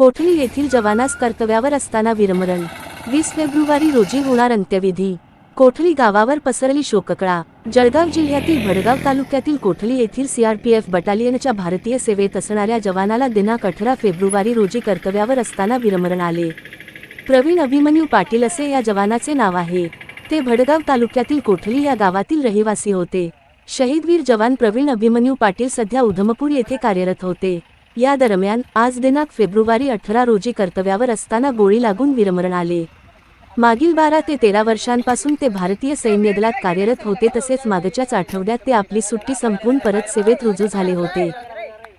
कोठली येथील जवानास कर्तव्यावर असताना विरमरण. वीस फेब्रुवारी रोजी होणार अंत्यविधी. कोठली गावावर पसरली शोककळा. जळगाव जिल्ह्यातील भडगाव तालुक्यातील कोठली येथील सीआरपीएफ बटालियनच्या भारतीय सेवेत असणाऱ्या जवानाला दिनांक अठरा फेब्रुवारी रोजी कर्तव्यावर असताना विरमरण आले. प्रवीण अभिमन्यू पाटील असे या जवानाचे नाव आहे. ते भडगाव तालुक्यातील कोठली या गावातील रहिवासी होते. शहीदवीर जवान प्रवीण अभिमन्यू पाटील सध्या उधमपूर येथे कार्यरत होते. या दरम्यान आज दिनांक फेब्रुवारी अठरा रोजी कर्तव्यावर असताना गोळी लागून विरमरण आले. मागील बारा ते तेरा वर्षांपासून ते भारतीय सैन्य दलात कार्यरत होते तसेच मागच्याच आठवड्यात ते आपली सुट्टी संपवून परत सेवेत रुजू झाले होते.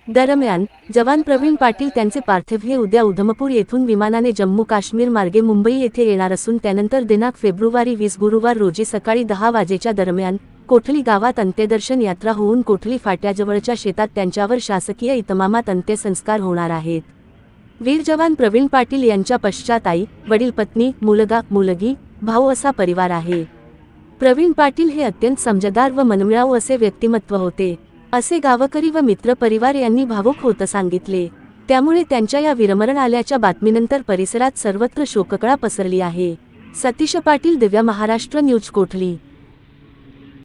दरम्यान जवान प्रवीण पाटील त्यांचे पार्थिव हे उद्या उधमपूर येथून विमानाने जम्मू काश्मीर मार्गे मुंबई येथे येणार असून त्यानंतर दिनांक फेब्रुवारी वीस गुरुवार रोजी सकाळी दहा वाजेच्या दरम्यान कोठली गावात अंत्यदर्शन यात्रा होऊन कोठली फाट्याजवळच्या शेतात त्यांच्यावर शासकीय इतमामात अंत्यसंस्कार होणार आहेत. वीर जवान प्रवीण पाटील यांच्या पश्चात आई वडील पत्नी मुलगा मुलगी भाऊ असा परिवार आहे. प्रवीण पाटील हे अत्यंत समजदार व मनमिळाऊ असे व्यक्तिमत्व होते. असे गावकरी व मित्र परिवार यांनी भावुक होतं सांगितले. त्यामुळे त्यांच्या या विरमरण आल्याच्या बातमीनंतर परिसरात सर्वत्र शोककळा पसरली आहे. सतीश पाटील दिव्या महाराष्ट्र न्यूज कोठली?